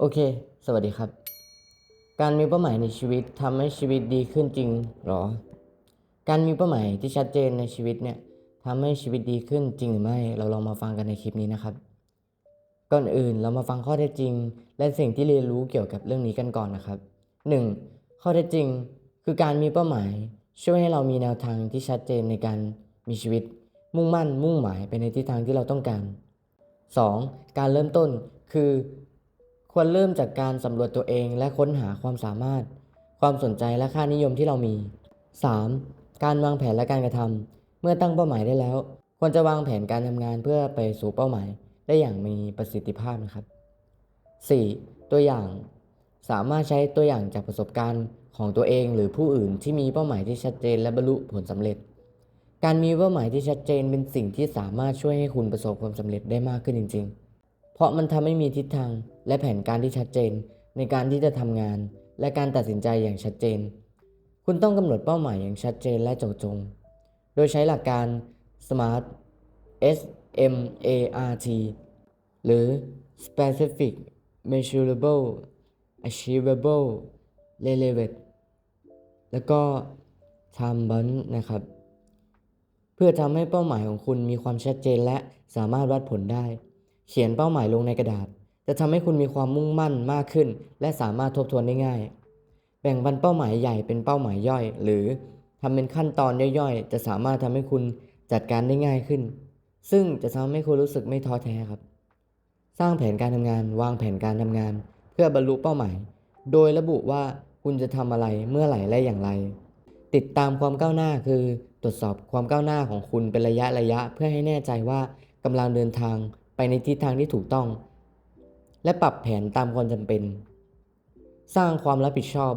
โอเค สวัสดีครับ การมีเป้าหมายในชีวิตทำให้ชีวิตดีขึ้นจริงหรอ การมีเป้าหมายที่ชัดเจนในชีวิตเนี่ยทำให้ชีวิตดีขึ้นจริงหรือไม่ เราลองมาฟังกันในคลิปนี้นะครับ ก่อนอื่นเรามาฟังข้อเท็จจริง และสิ่งที่เรียนรู้เกี่ยวกับเรื่องนี้กันก่อนนะครับ 1. ข้อเท็จจริง คือการมีเป้าหมายช่วยให้เรามีแนวทางที่ชัดเจนในการมีชีวิต มุ่งมั่นมุ่งหมายไปในทิศทางที่เราต้องการ 2. การเริ่มต้นคือ ควรเริ่มจากการสำรวจตัวเองและค้นหาความสามารถ ความสนใจและค่านิยมที่เรามี 3. การวางแผนและการกระทำเมื่อตั้งเป้าหมายได้แล้ว ควรจะวางแผนการทำงานเพื่อไปสู่เป้าหมาย ได้อย่างมีประสิทธิภาพนะครับ 4. ตัวอย่างสามารถใช้ตัวอย่างจากประสบการณ์ของตัวเองหรือผู้อื่นที่มีเป้าหมายที่ชัดเจนและบรรลุผลสำเร็จ การมีเป้าหมายที่ชัดเจนเป็นสิ่งที่สามารถช่วยให้คุณประสบความสำเร็จได้มากขึ้นจริง ๆ เพราะมันทำให้มีทิศทางและแผนการที่ชัดเจน ในการที่จะทำงาน และการตัดสินใจอย่างชัดเจน คุณต้องกำหนดเป้าหมายอย่างชัดเจนและเจาะจง โดยใช้หลักการ SMART S M A R T หรือ Specific Measurable Achievable Relevant แล้วก็ Time Bound นะครับ เพื่อทำให้เป้าหมายของคุณมีความชัดเจนและสามารถวัดผลได้ เขียนเป้าหมายลงในกระดาษ จะทำให้คุณมีความมุ่งมั่นมากขึ้น และสามารถทบทวนได้ง่าย แบ่งปันเป้าหมายใหญ่เป็นเป้าหมายย่อย หรือทำเป็นขั้นตอนย่อยๆ จะสามารถทำให้คุณจัดการได้ง่ายขึ้น ซึ่งจะทำให้คุณรู้สึกไม่ท้อแท้ครับ สร้างแผนการทำงาน วางแผนการทำงาน เพื่อบรรลุเป้าหมาย โดยระบุว่าคุณจะทำอะไรเมื่อไหร่และอย่างไร ติดตามความก้าวหน้าคือ ตรวจสอบความก้าวหน้าของคุณเป็นระยะระยะเพื่อให้แน่ใจว่ากำลังเดินทาง ไปในทิศทางที่ถูกต้อง และปรับแผนตามความจำเป็น สร้างความรับผิดชอบ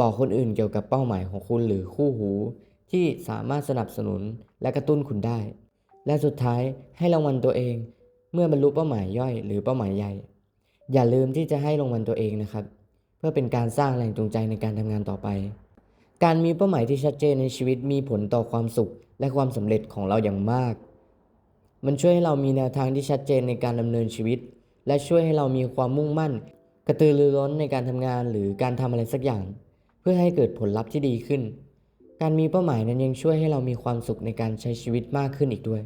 บอกคนอื่นเกี่ยวกับเป้าหมายของคุณหรือคู่หู ที่สามารถสนับสนุนและกระตุ้นคุณได้ และสุดท้ายให้รางวัลตัวเอง เมื่อบรรลุเป้าหมายย่อยหรือเป้าหมายใหญ่ อย่าลืมที่จะให้รางวัลตัวเองนะครับ เพื่อเป็นการสร้างแรงจูงใจในการทำงานต่อไป การมีเป้าหมายที่ชัดเจนในชีวิตมีผลต่อความสุขและความสำเร็จของเราอย่างมาก มันช่วยให้เรามีแนวทางที่ชัดเจนในการดำเนินชีวิต และช่วยให้เรามีความมุ่งมั่น กระตือรือร้นในการทำงานหรือการทำอะไรสักอย่าง เพื่อให้เกิดผลลัพธ์ที่ดีขึ้น การมีเป้าหมายนั้นยังช่วยให้เรามีความสุขในการใช้ชีวิตมากขึ้นอีกด้วย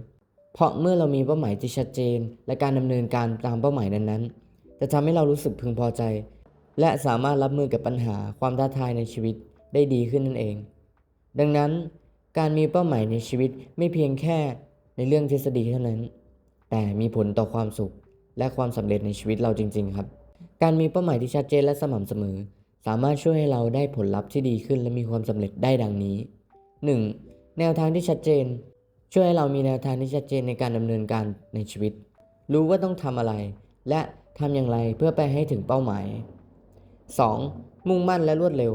เพราะเมื่อเรามีเป้าหมายที่ชัดเจน และการดำเนินการตามเป้าหมายนั้นๆ จะทำให้เรารู้สึกพึงพอใจ และสามารถรับมือกับปัญหาความท้าทายในชีวิตได้ดีขึ้นนั่นเอง ดังนั้น การมีเป้าหมายในชีวิตไม่เพียงแค่ ในเรื่องทฤษฎีเท่านั้น แต่มีผลต่อความสุข และความสำเร็จในชีวิตเราจริง ๆ ครับ การมีเป้าหมายที่ชัดเจนและสม่ำเสมอ สามารถช่วยให้เราได้ผลลัพธ์ที่ดีขึ้นและมีความสำเร็จได้ดังนี้ 1. แนวทางที่ชัดเจน ช่วยให้เรามีแนวทางที่ชัดเจนในการดำเนินการในชีวิต รู้ว่าต้องทำอะไร และทำอย่างไรเพื่อไปให้ถึงเป้าหมาย 2. มุ่งมั่นและรวดเร็ว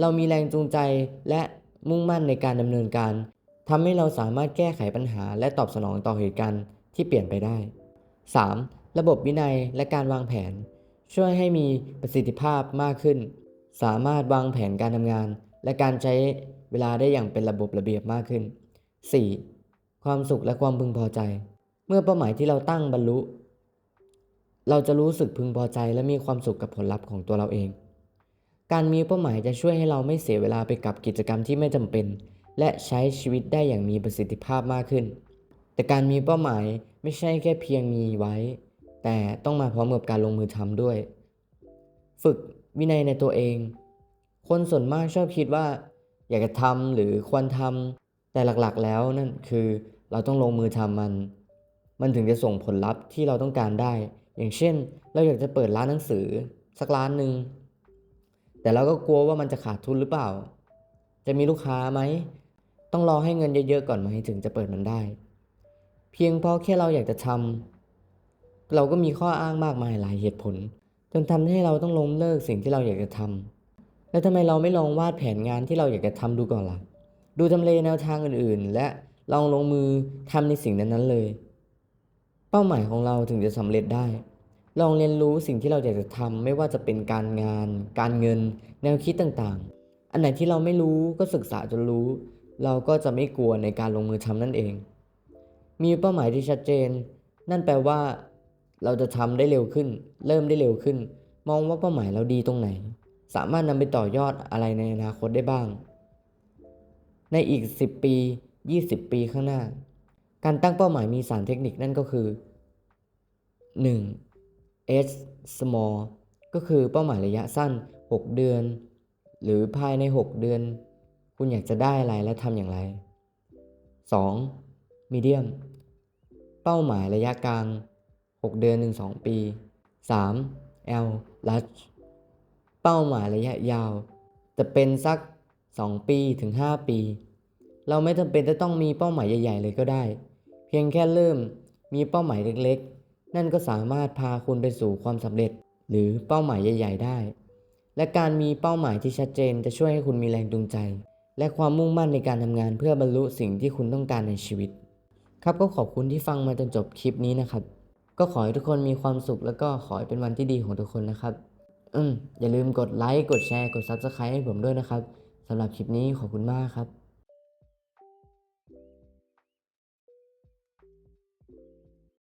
เรามีแรงจูงใจและมุ่งมั่นในการดำเนินการ ทำให้เราสามารถแก้ไขปัญหาและตอบสนองต่อเหตุการณ์ที่เปลี่ยนไปได้ 3. ระบบวินัยและการวางแผน ช่วยให้มีประสิทธิภาพมากขึ้น สามารถวางแผนการทำงาน และการใช้เวลาได้อย่างเป็นระบบระเบียบมากขึ้น 4. ความสุขและความพึงพอใจ เมื่อเป้าหมายที่เราตั้งบรรลุ เราจะรู้สึกพึงพอใจและมีความสุขกับผลลัพธ์ของตัวเราเอง การมีเป้าหมายจะช่วยให้เราไม่เสียเวลาไปกับกิจกรรมที่ไม่จำเป็น และใช้ชีวิตได้อย่างมีประสิทธิภาพมากขึ้น แต่การมีเป้าหมายไม่ใช่แค่เพียงมีไว้ แต่ต้องมาพร้อมกับการลงมือทำด้วย ฝึกวินัยในตัวเอง คนส่วนมากชอบคิดว่า อยากจะทำหรือควรทำแต่หลักๆแล้วนั่นคือเราต้องลงมือทำมัน มันถึงจะส่งผลลัพธ์ที่เราต้องการได้ อย่างเช่น เราอยากจะเปิดร้านหนังสือ สักร้านหนึ่งแต่เราก็กลัวว่ามันจะขาดทุนหรือเปล่า จะมีลูกค้าไหม ต้องรอให้เงินเยอะๆก่อนไหมถึงจะเปิดมันได้ เพียงเพราะแค่เราอยากจะทำเราก็มีข้ออ้างมากมายหลายเหตุผล จนทำให้เราต้องล้มเลิกสิ่งที่เราอยากจะทำแล้วทำไมเราไม่ลองวาดแผนงานที่เราอยากจะทำดูก่อนล่ะ ดูทำเลแนวทางอื่นๆ และลองลงมือทำในสิ่งนั้นๆเลย เป้าหมายของเราถึงจะสำเร็จได้ ลองเรียนรู้สิ่งที่เราอยากจะทำไม่ว่าจะเป็นการงาน การเงิน แนวคิดต่างๆ อันไหนที่เราไม่รู้ก็ศึกษาจนรู้ เราก็จะไม่กลัวในการลงมือทำนั่นเอง มีเป้าหมายที่ชัดเจน นั่นแปลว่า เราจะทำได้เร็วขึ้น เริ่มได้เร็วขึ้น มองว่าเป้าหมายเราดีตรงไหน สามารถนำไปต่อยอดอะไรในอนาคตได้บ้าง ในอีก 10 ปี 20 ปีข้างหน้า การตั้งเป้าหมายมี3เทคนิคนั่นก็คือ 1. S small ก็คือเป้าหมายระยะสั้น 6 เดือน หรือภายใน 6 เดือน คุณอยากจะได้อะไรและทำอย่างไร 2. Medium เป้าหมายระยะกลาง 6 เดือนถึง2ปี 3. L large เป้าหมายระยะยาว จะเป็นสัก 2 ปีถึง 5 ปี เราไม่จำเป็นจะต้องมีเป้าหมายใหญ่ ๆ เลยก็ได้ เพียงแค่เริ่มมีเป้าหมายเล็กๆ นั่นก็สามารถพาคุณไปสู่ความสำเร็จ หรือเป้าหมายใหญ่ ๆ ได้ และการมีเป้าหมายที่ชัดเจนจะช่วยให้คุณมีแรงจูงใจ และความมุ่งมั่นในการทำงานเพื่อบรรลุสิ่งที่คุณต้องการในชีวิต ครับก็ขอบคุณที่ฟังมาจนจบคลิปนี้นะครับ ก็ขอให้ทุกคนมีความสุขแล้วก็ขอให้เป็นวันที่ดีของทุกคนนะครับ อืมอย่าลืมกดไลค์กดแชร์กด Subscribe ให้ผมด้วยนะครับสำหรับคลิปนี้ขอบคุณมากครับ